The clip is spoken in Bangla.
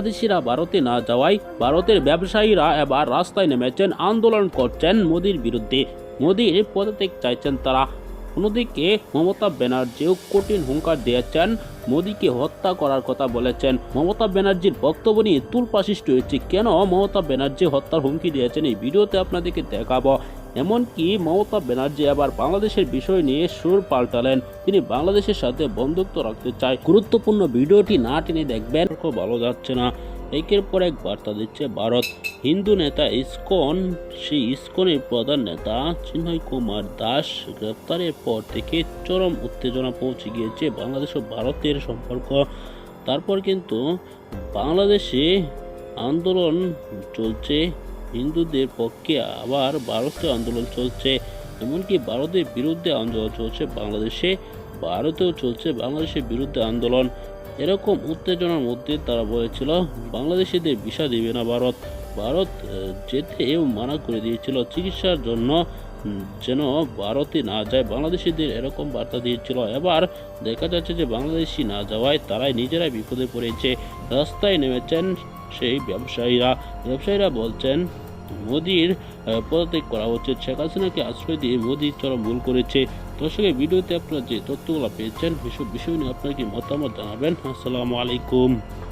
বাংলাদেশিরা ভারতে না যাওয়ায় ভারতের ব্যবসায়ীরা এবার রাস্তায় নেমেছেন, আন্দোলন করছেন মোদির বিরুদ্ধে। মোদির পদত্যাগ চাইছেন তারা। অন্যদিকে মমতা ব্যানার্জিও কঠিন হুঙ্কার দিয়েছেন, মোদীকে হত্যা করার কথা বলেছেন। মমতা ব্যানার্জির বক্তব্য নিয়ে তুলপাশিষ্ট হয়েছে। কেন মমতা ব্যানার্জি হত্যার হুমকি দিয়েছেন এই ভিডিওতে আপনাদেরকে দেখাবো। এমনকি মমতা ব্যানার্জি আবার বাংলাদেশের বিষয় নিয়ে সুর পাল্টালেন। তিনি বাংলাদেশের সাথে বন্ধুত্ব রাখতে চায়। গুরুত্বপূর্ণ ভিডিওটি না টেনে দেখবেন খুব ভালো যাচ্ছে না। একের পর এক বার্তা দিচ্ছে ভারত। হিন্দু নেতা ইসকন, সেই ইসকনের প্রধান নেতা চিন্ময় কুমার দাস গ্রেপ্তারের পর থেকে চরম উত্তেজনা পৌঁছে গিয়েছে বাংলাদেশ ও ভারতের সম্পর্ক। তারপর কিন্তু বাংলাদেশে আন্দোলন চলছে। হিন্দুদের পক্ষে আবার ভারতে আন্দোলন চলছে, এমনকি ভারতের বিরুদ্ধে আন্দোলন চলছে বাংলাদেশে, ভারতেও চলছে বাংলাদেশের বিরুদ্ধে আন্দোলন। এরকম উত্তেজনার মধ্যে তারা বলেছিল বাংলাদেশিদের ভিসা দিবে না ভারত। ভারত যেতেও মানা করে দিয়েছিল চিকিৎসার জন্য যেন ভারতে না যায়। বাংলাদেশিদের এরকম বার্তা দিয়েছিল। এবার দেখা যাচ্ছে যে বাংলাদেশি না যাওয়ায় তারাই নিজেরাই বিপদে পড়েছে। রাস্তায় নেমেছেন সেই ব্যবসায়ীরা। ব্যবসায়ীরা বলছেন মোদির পদত্যাগ করা উচিত শেখ হাসিনাকে আশ্রয় দিয়ে মোদি চরম ভুল করেছে। দর্শকের ভিডিওতে আপনারা যে তথ্যগুলো পেয়েছেন সেসব বিষয় নিয়ে আপনার কি মতামত জানাবেন? আসসালামু আলাইকুম।